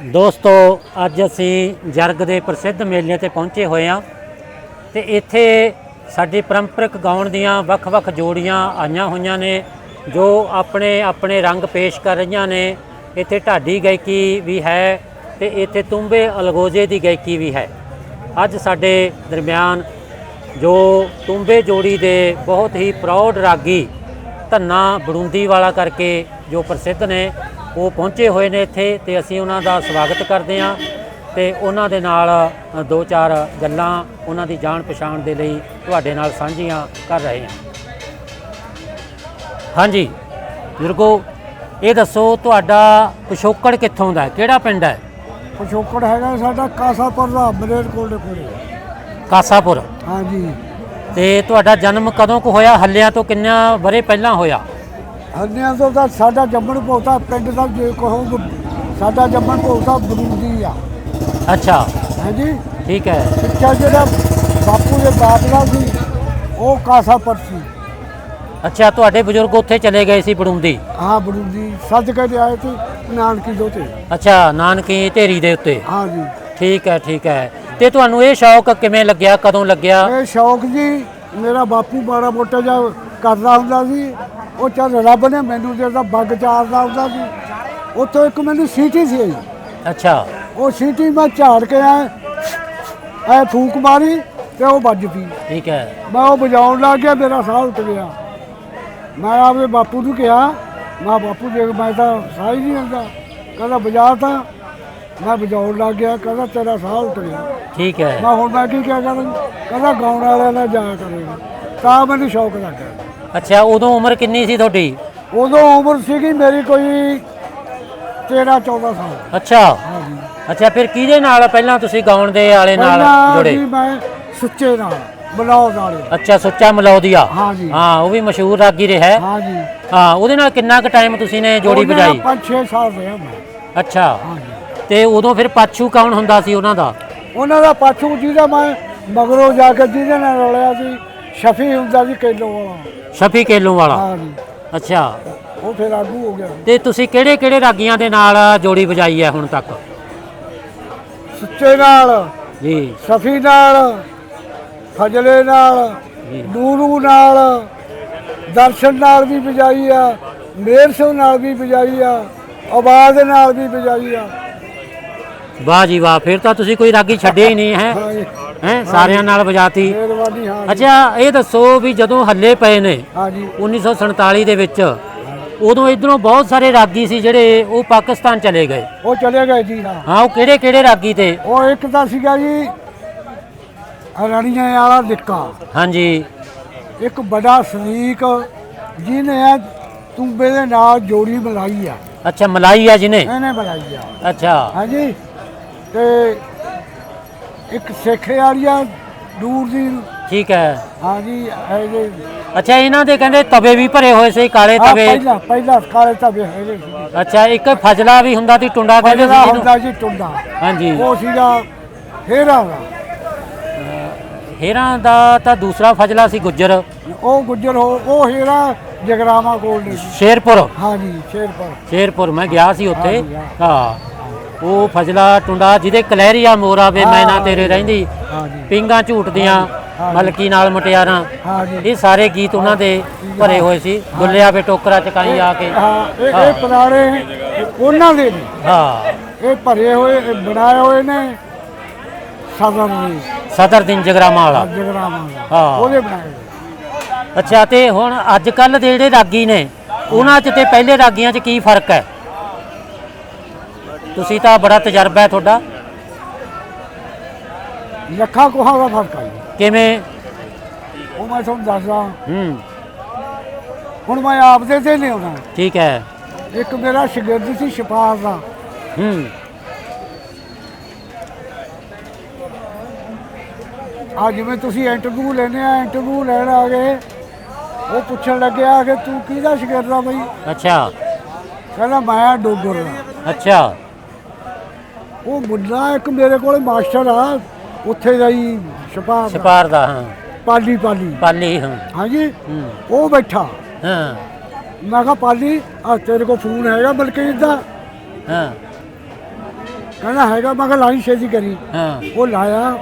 ਦੋਸਤੋ, ਅੱਜ ਅਸੀਂ ਜਰਗ ਦੇ ਪ੍ਰਸਿੱਧ ਮੇਲੇ ਤੇ ਪਹੁੰਚੇ ਹੋਏ ਹਾਂ ਤੇ ਇੱਥੇ ਸਾਡੀ ਪਰੰਪਰਿਕ ਗਾਉਣ ਦੀਆਂ ਵੱਖ-ਵੱਖ ਜੋੜੀਆਂ ਆਈਆਂ ਹੋਈਆਂ ਨੇ, ਜੋ ਆਪਣੇ ਆਪਣੇ ਰੰਗ ਪੇਸ਼ ਕਰ ਰਹੀਆਂ ਨੇ। ਇੱਥੇ ਢਾਡੀ ਗਾਇਕੀ ਵੀ ਹੈ ਤੇ ਇੱਥੇ ਤੁੰਬੇ ਅਲਗੋਜੇ ਦੀ ਗਾਇਕੀ ਵੀ ਹੈ। ਅੱਜ ਸਾਡੇ ਦਰਮਿਆਨ ਜੋ ਤੁੰਬੇ ਜੋੜੀ ਦੇ ਬਹੁਤ ਹੀ ਪ੍ਰਾਊਡ ਰਾਗੀ ਧੰਨਾ ਬੜੁੰਦੀ ਵਾਲਾ ਕਰਕੇ ਜੋ ਪ੍ਰਸਿੱਧ ਨੇ ਉਹ ਪਹੁੰਚੇ ਹੋਏ ਨੇ ਇੱਥੇ ਤੇ ਅਸੀਂ ਉਹਨਾਂ ਦਾ ਸਵਾਗਤ ਕਰਦੇ ਹਾਂ ਤੇ ਉਹਨਾਂ ਦੇ ਨਾਲ ਦੋ ਚਾਰ ਗੱਲਾਂ ਉਹਨਾਂ ਦੀ ਜਾਣ ਪਛਾਣ ਦੇ ਲਈ ਤੁਹਾਡੇ ਨਾਲ ਸਾਂਝੀਆਂ ਕਰ ਰਹੇ ਹਾਂ। ਹਾਂਜੀ ਬਜ਼ੁਰਗੋ ਇਹ ਦੱਸੋ ਤੁਹਾਡਾ ਪਿਛੋਕੜ ਕਿੱਥੋਂ ਦਾ ਹੈ? ਕਿਹੜਾ ਪਿੰਡ ਹੈ? ਪਿਛੋਕੜ ਹੈਗਾ ਸਾਡਾ ਕਾਸਾਪੁਰ ਦਾ ਮਲੇਰ ਕੋਲ ਦੇ ਕੋਲੇ। ਕਾਸਾਪੁਰ? ਹਾਂਜੀ। ਤੇ ਤੁਹਾਡਾ ਜਨਮ ਕਦੋਂ ਕੁ ਹੋਇਆ? ਹੱਲਿਆਂ ਤੋਂ ਕਿੰਨਾ ਬਰੇ ਪਹਿਲਾਂ ਹੋਇਆ? ਹੰਨਿਆਂ ਤੋਂ ਤਾਂ ਸਾਡਾ ਜੰਮਣ ਪੋਤਾ ਪਿੰਡ ਦਾ ਜੇ ਕਹੋ ਸਾਡਾ ਜੰਮਣ ਪੋਤਾ ਬਰੂਦੀ ਆ। ਅੱਛਾ। ਹਾਂਜੀ? ਠੀਕ ਹੈ। ਪਿੱਛਾ ਜਿਹੜਾ ਬਾਪੂ ਦੇ ਬਾਪ ਦਾ ਸੀ ਉਹ ਕਾਸਾਪੁਰ ਸੀ। ਅੱਛਾ ਤੁਹਾਡੇ ਬਜ਼ੁਰਗ ਉੱਥੇ ਚਲੇ ਗਏ ਸੀ ਬੜੁੰਦੀ ਹਾਂ ਬਰੂਦੀ ਸੱਜ ਕੇ ਤੇ ਆਏ ਤੇ ਨਾਨਕੀ ਦੋ ਤੇ ਅੱਛਾ ਨਾਨਕੀ ਢੇਰੀ ਦੇ ਉੱਤੇ? ਹਾਂਜੀ। ਠੀਕ ਹੈ ਠੀਕ ਹੈ। ਤੇ ਤੁਹਾਨੂੰ ਇਹ ਸ਼ੌਕ ਕਿਵੇਂ ਲੱਗਿਆ ਕਦੋਂ ਲੱਗਿਆ? ਇਹ ਸ਼ੌਕ ਜੀ ਮੇਰਾ ਬਾਪੂ ਬਾਰਾ ਮੋਟਾ ਜਿਹਾ ਕਰਦਾ ਹੁੰਦਾ ਸੀ। ਉਹ ਚੱਲ ਰੱਬ ਨੇ ਮੈਨੂੰ ਜਿਹੜਾ ਬੱਗ ਚਾਰਦਾ ਹੁੰਦਾ ਸੀ ਉੱਥੋਂ ਇੱਕ ਮੈਨੂੰ ਸੀਟੀ ਸੀ ਅੱਛਾ। ਉਹ ਸੀਟੀ ਮੈਂ ਝਾੜ ਕੇ ਐ ਐ ਫੂਕ ਮਾਰੀ ਤੇ ਉਹ ਵੱਜ ਪਈ। ਠੀਕ ਹੈ। ਮੈਂ ਉਹ ਵਜਾਉਣ ਲੱਗ ਗਿਆ ਮੇਰਾ ਸਾਹ ਉੱਟ ਗਿਆ। ਮੈਂ ਆਪਦੇ ਬਾਪੂ ਨੂੰ ਕਿਹਾ ਮੈਂ ਬਾਪੂ ਦੇਖ ਮੈਂ ਤਾਂ ਸਾਹ ਹੀ ਨਹੀਂ ਆਉਂਦਾ। ਕਹਿੰਦਾ ਵਜਾ ਤਾਂ। ਮੈਂ ਵਜਾਉਣ ਲੱਗ ਗਿਆ ਕਹਿੰਦਾ ਤੇਰਾ ਸਾਹ ਉੱਟ ਗਿਆ। ਠੀਕ ਹੈ। ਮੈਂ ਹੁਣ ਮੈਂ ਕੀ ਕਿਹਾ ਕਹਿੰਦਾ ਗਾਉਣ ਵਾਲਿਆਂ ਨਾਲ ਜਾਇਆ ਕਰੇਗਾ। ਤਾਂ ਮੈਨੂੰ ਸ਼ੌਕ ਲੱਗ ਅੱਛਾ ਉਦੋਂ ਉਮਰ ਕਿੰਨੀ ਸੀ ਤੁਹਾਡੀ? ਉਦੋਂ ਉਮਰ ਸੀਗੀ ਮੇਰੀ ਕੋਈ 13 14 ਸਾਲ। ਅੱਛਾ। ਹਾਂਜੀ। ਅੱਛਾ ਫਿਰ ਕਿਹਦੇ ਨਾਲ? ਪਹਿਲਾਂ ਤੁਸੀਂ ਗਾਉਣ ਦੇ ਵਾਲੇ ਨਾਲ ਪਹਿਲਾਂ ਜੁੜੇ? ਜੀ ਮੈਂ ਸੁੱਚੇ ਨਾਲ ਬਲੌਦ ਵਾਲੇ ਅੱਛਾ ਸੁੱਚਾ ਮਲੌਦੀਆ? ਹਾਂਜੀ। ਹਾਂ ਉਹ ਵੀ ਮਸ਼ਹੂਰ ਰਾਗੀ ਰਿਹਾ ਹੈ। ਹਾਂਜੀ। ਹਾਂ ਉਹਦੇ ਨਾਲ ਕਿੰਨਾ ਕੁ ਟਾਈਮ ਤੁਸੀਂ ਨੇ ਜੋੜੀ ਨਾਲ ਵਜਾਈ ਪੰਜ 6 ਸਾਲ ਰਿਹਾ ਮੈਂ। ਅੱਛਾ। ਹਾਂਜੀ। ਤੇ ਉਦੋਂ ਫਿਰ ਪਾਛੂ ਕੌਣ ਹੁੰਦਾ ਸੀ ਉਹਨਾਂ ਦਾ? ਉਹਨਾਂ ਦਾ ਪਾਛੂ ਜਿਹਦਾ ਮੈਂ ਮਗਰੋਂ ਜਾ ਕੇ ਜਿਹਦੇ ਨਾਲ ਰਲਿਆ ਸੀ ਸ਼ਫੀ ਹੁੰਦਾ ਸੀ ਕੇਲੋ ਵਾਲਾ। ਸ਼ਫੀ ਕੇਲੋਂ ਵਾਲਾ? ਹਾਂਜੀ। ਅੱਛਾ। ਉਹ ਫਿਰ ਆਗੂ ਹੋ ਗਿਆ। ਤੇ ਤੁਸੀਂ ਕਿਹੜੇ ਕਿਹੜੇ ਰਾਗੀਆਂ ਦੇ ਨਾਲ ਜੋੜੀ ਵਜਾਈ ਹੈ ਹੁਣ ਤੱਕ? ਸੁੱਚੇ ਨਾਲ ਜੀ। ਸ਼ਫੀ ਨਾਲ ਫਜਲੇ ਨਾਲ ਜੀ। ਨੂਰੂ ਨਾਲ ਦਰਸ਼ਨ ਨਾਲ ਵੀ ਵਜਾਈ ਆ ਮੇਰ ਸਿੰਘ ਨਾਲ ਵੀ ਵਜਾਈ ਆ ਆਵਾਜ਼ ਨਾਲ ਵੀ ਵਜਾਈ ਆ। ਵਾਹ ਜੀ ਵਾਹ ਫਿਰ ਤਾਂ ਤੁਸੀਂ ਕੋਈ ਰਾਗੀ ਛੱਡਿਆ ਹੀ ਨਹੀਂ ਹੈ? ਹੈ ਸਾਰਿਆਂ ਨਾਲ ਵਜਾਤੀ। ਮਿਹਰਬਾਨੀ ਹਾਂ ਜੀ। ਅੱਛਾ ਇਹ ਦੱਸੋ ਵੀ ਜਦੋਂ ਹੱਲੇ ਪਏ ਨੇ ਹਾਂਜੀ 1947 ਦੇ ਵਿੱਚ ਉਦੋਂ ਇਧਰੋਂ ਬਹੁਤ ਸਾਰੇ ਰਾਗੀ ਸੀ ਜਿਹੜੇ ਉਹ ਪਾਕਿਸਤਾਨ ਚਲੇ ਗਏ। ਉਹ ਚਲੇ ਗਏ ਜੀ ਹਾਂ। ਹਾਂ ਉਹ ਕਿਹੜੇ ਕਿਹੜੇ ਰਾਗੀ ਤੇ? ਉਹ ਇੱਕ ਤਾਂ ਸੀਗਾ ਜੀ ਰਣੀਆਂ ਵਾਲਾ ਨਿੱਕਾ ਹਾਂਜੀ। ਇੱਕ ਬੜਾ ਸਰੀਕ ਜਿਹਨੇ ਇਹ ਤੁੰਬੇ ਦੇ ਨਾਲ ਜੋੜੀ ਬਣਾਈ ਆ। ਅੱਛਾ ਮਲਾਈ ਆ ਜਿਹਨੇ? ਇਹਨੇ ਬਣਾਈ ਆ। ਅੱਛਾ। ਹਾਂਜੀ। ਤੇ ਇੱਕ ਸੇਖੇ ਵਾਲੀਆ ਦੂਰ ਦੀ ਠੀਕ ਹੈ। ਹਾਂਜੀ ਇਹ ਜੇ ਅੱਛਾ ਇਹਨਾਂ ਦੇ ਕਹਿੰਦੇ ਤਵੇ ਵੀ ਭਰੇ ਹੋਏ ਸੀ ਕਾਲੇ ਆਹ ਤਵੇ। ਪਹਿਲਾਂ ਪਹਿਲਾਂ ਕਾਲੇ ਤਵੇ ਹੈਗੇ ਸੀ। ਅੱਛਾ ਇੱਕ ਫਜਲਾ ਵੀ ਹੁੰਦਾ ਸੀ ਟੁੰਡਾ ਕਹਿੰਦੇ ਸੀ ਜਿਹਨੂੰ। ਹੁੰਦਾ ਜੀ ਟੁੰਡਾ। ਹਾਂਜੀ। ਉਹ ਸੀਗਾ ਹੇਰਾ ਦਾ। ਹੇਰਾਂ ਦਾ ਤਾਂ ਦੂਸਰਾ ਫਜਲਾ ਸੀ ਗੁੱਜਰ। ਉਹ ਗੁੱਜਰ ਹੋ ਉਹ ਹੇਰਾ ਜਗਰਾਮਾ ਕੋਲ ਨੇ। ਜੀ ਸ਼ੇਰਪੁਰ। ਹਾਂਜੀ ਸ਼ੇਰਪੁਰ। ਸ਼ੇਰਪੁਰ ਮੈਂ ਗਿਆ ਸੀ ਉੱਥੇ। ਹਾਂਜੀ, ਹਾਂ। ਉਹ ਫਜਲਾ ਟੁੰਡਾ ਜਿਹਦੇ ਕਲਹਿਰੀਆ ਮੋਰਾ ਵੇ ਮੈਂ ਨਾ ਤੇਰੇ ਰਹਿੰਦੀ। ਪਿੰਗਾ ਝੂਟਦੀਆਂ। ਮਲਕੀ ਨਾਲ ਮੁਟਿਆਰਾਂ। ਇਹ ਸਾਰੇ ਗੀਤ ਉਹਨਾਂ ਦੇ ਭਰੇ ਹੋਏ ਸੀ। ਦੁੱਲਿਆ ਵੇ ਟੋਕਰਾ ਚਕਾਈ ਆ ਕੇ। ਹਾਂ ਇਹ ਪੁਰਾਣੇ ਉਹਨਾਂ ਦੇ ਨੇ। ਹਾਂ। ਇਹ ਭਰੇ ਹੋਏ ਬਣਾਏ ਹੋਏ ਨੇ ਸਦਰ ਨੇ ਸਦਰ ਦਿਨ ਜਗਰਾਮਾ ਵਾਲਾ ਜਗਰਾਮਾ ਦਾ ਹਾਂ। ਉਹਦੇ ਬਣਾਏ ਹੋਏ। ਅੱਛਾ ਤੇ ਹੁਣ ਅੱਜ ਕੱਲ ਦੇ ਜਿਹੜੇ ਰਾਗੀ ਨੇ ਉਹਨਾਂ 'ਚ ਤੇ ਪਹਿਲੇ ਰਾਗੀਆਂ 'ਚ ਕੀ ਫ਼ਰਕ ਹੈ? ਤੁਸੀਂ ਤਾਂ ਬੜਾ ਤਜਰਬਾ ਹੈ ਤੁਹਾਡਾ। ਲੱਖਾਂ ਕੋਹਾਂ ਦਾ ਫ਼ਰਕ ਹੈ ਕਿਵੇਂ? ਉਹ ਮੈਂ ਤੁਹਾਨੂੰ ਦੱਸਦਾ। ਹੂੰ। ਹੁਣ ਮੈਂ ਆਪਦੇ ਤੇ ਲਿਆਉਣਾ ਠੀਕ ਹੈ। ਇੱਕ ਮੇਰਾ ਸ਼ਾਗਿਰਦ ਸੀ ਸ਼ਪਾਰ ਦਾ। ਹੂੰ। ਆ ਜਿਵੇਂ ਤੁਸੀਂ ਇੰਟਰਵਿਊ ਲੈਣੇ ਆ ਇੰਟਰਵਿਊ ਲੈਣ ਆ ਗਏ ਉਹ ਪੁੱਛਣ ਲੱਗਿਆ ਕਿ ਤੂੰ ਕਿਹਦਾ ਸ਼ਾਗਿਰਦ ਆ ਬਈ? ਅੱਛਾ। ਕਹਿੰਦਾ ਮੈਂ ਡੋਗਰ ਦਾ ਅੱਛਾ। ਉਹ ਮੁੰਡਾ ਇੱਕ ਮੇਰੇ ਕੋਲੇ ਮਾਸਟਰ ਆ ਉੱਥੇ ਦਾ ਹੀ ਛਪਾ ਛਪਾਰ ਦਾ ਹਾਂ। ਪਾਲੀ ਪਾਲੀ। ਪਾਲੀ ਹਾਂ। ਹਾਂਜੀ? ਹੂੰ। ਉਹ ਬੈਠਾ। ਹਾਂ। ਮੈਂ ਕਿਹਾ ਪਾਲੀ ਆ ਤੇਰੇ ਕੋਲ ਫੋਨ ਹੈਗਾ ਬਲਕਿ ਦਾ? ਹਾਂ। ਕਹਿੰਦਾ ਹੈਗਾ। ਮੈਂ ਕਿਹਾ ਲਾਈ ਛੇਤੀ ਕਰੀ। ਹਾਂ। ਉਹ ਲਾਇਆ।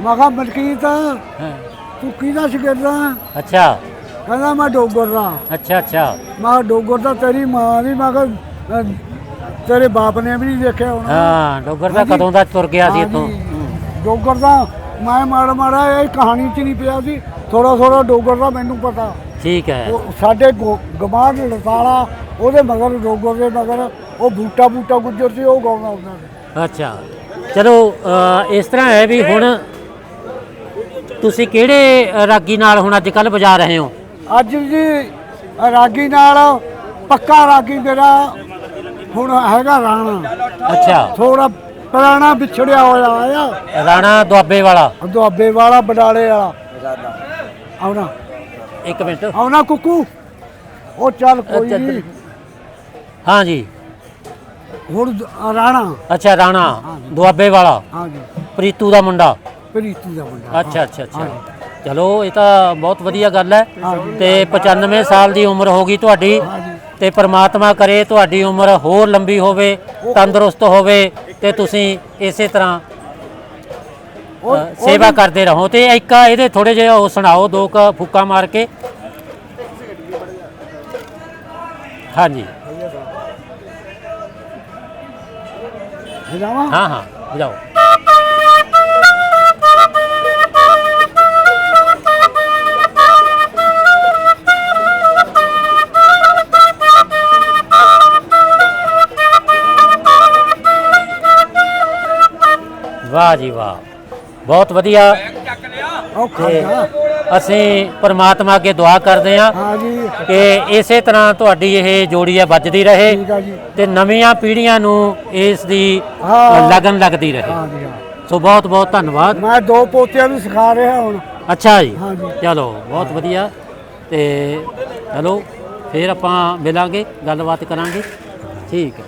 ਮੈਂ ਕਿਹਾ ਮਲਕੀਤ ਹਾਂ। ਤੂੰ ਕਿਹਦਾ ਸ਼ਗਿਰਦਾ ਅੱਛਾ। ਕਹਿੰਦਾ ਮੈਂ ਡੋਗਰ ਦਾ। ਅੱਛਾ ਅੱਛਾ। ਮੈਂ ਕਿਹਾ ਡੋਗਰ ਦਾ ਤੇਰੀ ਮਾਂ ਦੀ ਮੈਂ ਕਿਹਾ ਅਹ, ਤੇਰੇ ਬਾਪ ਨੇ ਵੀ ਨਹੀਂ ਦੇਖਿਆ ਹੋਣਾ। ਹਾਂ ਡੋਗਰ ਦਾ। ਕਦੋਂ ਦਾ ਤੁਰ ਗਿਆ ਸੀ ਇੱਥੋਂ? ਹਾਂਜੀ। ਡੋਗਰ ਦਾ ਮੈਂ ਮਾੜਾ ਮਾੜਾ ਇਹ ਕਹਾਣੀ ਚ ਨਹੀਂ ਪਿਆ ਸੀ। ਥੋੜਾ ਥੋੜਾ ਡੋਗਰ ਦਾ ਮੈਨੂੰ ਪਤਾ। ਠੀਕ ਹੈ। ਉਹ ਸਾਡੇ ਗਮਾਂਡ ਲਤਾਲਾ ਉਹਦੇ ਮਗਰ ਡੋਗਰ ਦੇ ਮਗਰ ਉਹ ਬੂਟਾ ਬੂਟਾ ਗੁੱਜਰ ਸੀ ਉਹ ਹੁੰਦਾ ਸੀ। ਅੱਛਾ। ਚਲੋ ਅ, ਇਸ ਤਰ੍ਹਾਂ ਹੈ ਵੀ ਹੁਣ ਤੁਸੀਂ ਕਿਹੜੇ ਅ, ਰਾਗੀ ਨਾਲ ਹੁਣ ਅੱਜ ਕੱਲ ਵਜਾ ਰਹੇ ਹੋ? ਅੱਜ ਜੀ ਰਾਗੀ ਨਾਲ ਪੱਕਾ ਰਾਗੀ ਮੇਰਾ ਹੁਣ ਹੈਗਾ ਰਾਣਾ। ਅੱਛਾ। ਥੋੜਾ ਪੁਰਾਣਾ ਵਿਛੜਿਆ ਹੋਇਆ ਆਇਆ ਰਾਣਾ ਦੁਆਬੇ ਵਾਲਾ। ਦੁਆਬੇ ਵਾਲਾ ਬਡਾਲੇ ਵਾਲਾ। ਆਉਣਾ। ਇੱਕ ਮਿੰਟ। ਆਉਣਾ ਕੁੱਕੂ। ਉਹ ਚੱਲ ਕੋਈ ਨਹੀਂ। ਹਾਂ ਜੀ। ਹੁਣ ਦ- ਰਾਣਾ। ਅੱਛਾ ਰਾਣਾ। ਦੁਆਬੇ ਵਾਲਾ। ਹਾਂ ਜੀ। ਪ੍ਰੀਤੂ ਦਾ ਮੁੰਡਾ। ਪ੍ਰੀਤੀ ਦਾ ਮੁੰਡਾ। ਅੱਛਾ ਅੱਛਾ ਅੱਛਾ। ਚਲੋ ਇਹ ਤਾਂ ਬਹੁਤ ਵਧੀਆ ਗੱਲ ਹੈ। ਹਾਂਜੀ। ਤੇ 95 ਸਾਲ ਦੀ ਉਮਰ ਹੋ ਗਈ ਤੁਹਾਡੀ। ਹਾਂਜੀ ਤੇ ਪ੍ਰਮਾਤਮਾ ਕਰੇ ਤੁਹਾਡੀ ਉਮਰ ਹੋਰ ਲੰਬੀ ਹੋਵੇ ਤੰਦਰੁਸਤ ਹੋਵੇ ਤੇ ਤੁਸੀਂ ਇਸੇ ਤਰ੍ਹਾਂ ਅ, ਸੇਵਾ ਕਰਦੇ ਰਹੋ ਤੇ ਇੱਕ ਇਹਦੇ ਥੋੜੇ ਜਿਹਾ ਉਹ ਸੁਣਾਓ ਦੋ ਕ ਫੁੱਕਾ ਮਾਰ ਕੇ। ਹਾਂਜੀ। ਹਾਂ ਹਾਂ ਜਾਓ ਵਾਹ ਜੀ ਵਾਹ। ਬਹੁਤ ਵਧੀਆ। ਉਹ ਤੇ ਖਾਦਾ ਅਸੀਂ ਪ੍ਰਮਾਤਮਾ ਅੱਗੇ ਦੁਆ ਕਰਦੇ ਹਾਂ ਹਾਂ ਜੀ। ਕਿ ਇਸੇ ਤਰ੍ਹਾਂ ਤੁਹਾਡੀ ਇਹ ਜੋੜੀ ਹੈ ਵੱਜਦੀ ਰਹੇ ਠੀਕ ਆ ਜੀ। ਤੇ ਨਵੀਆਂ ਪੀੜ੍ਹੀਆਂ ਨੂੰ ਇਸ ਦੀ ਹਾਂ। ਲਗਨ ਲੱਗਦੀ ਰਹੇ। ਹਾਂ ਜੀ ਹਾਂ। ਸੋ ਬਹੁਤ ਬਹੁਤ ਧੰਨਵਾਦ। ਮੈਂ ਦੋ ਪੋਤਿਆਂ ਨੂੰ ਸਿਖਾ ਰਿਹਾ ਹੁਣ। ਅੱਛਾ ਜੀ। ਹਾਂ ਜੀ। ਚਲੋ ਬਹੁਤ ਵਧੀਆ। ਤੇ ਚਲੋ ਫਿਰ ਆਪਾਂ ਮਿਲਾਂਗੇ ਗੱਲਬਾਤ ਕਰਾਂਗੇ। ਠੀਕ ਹੈ।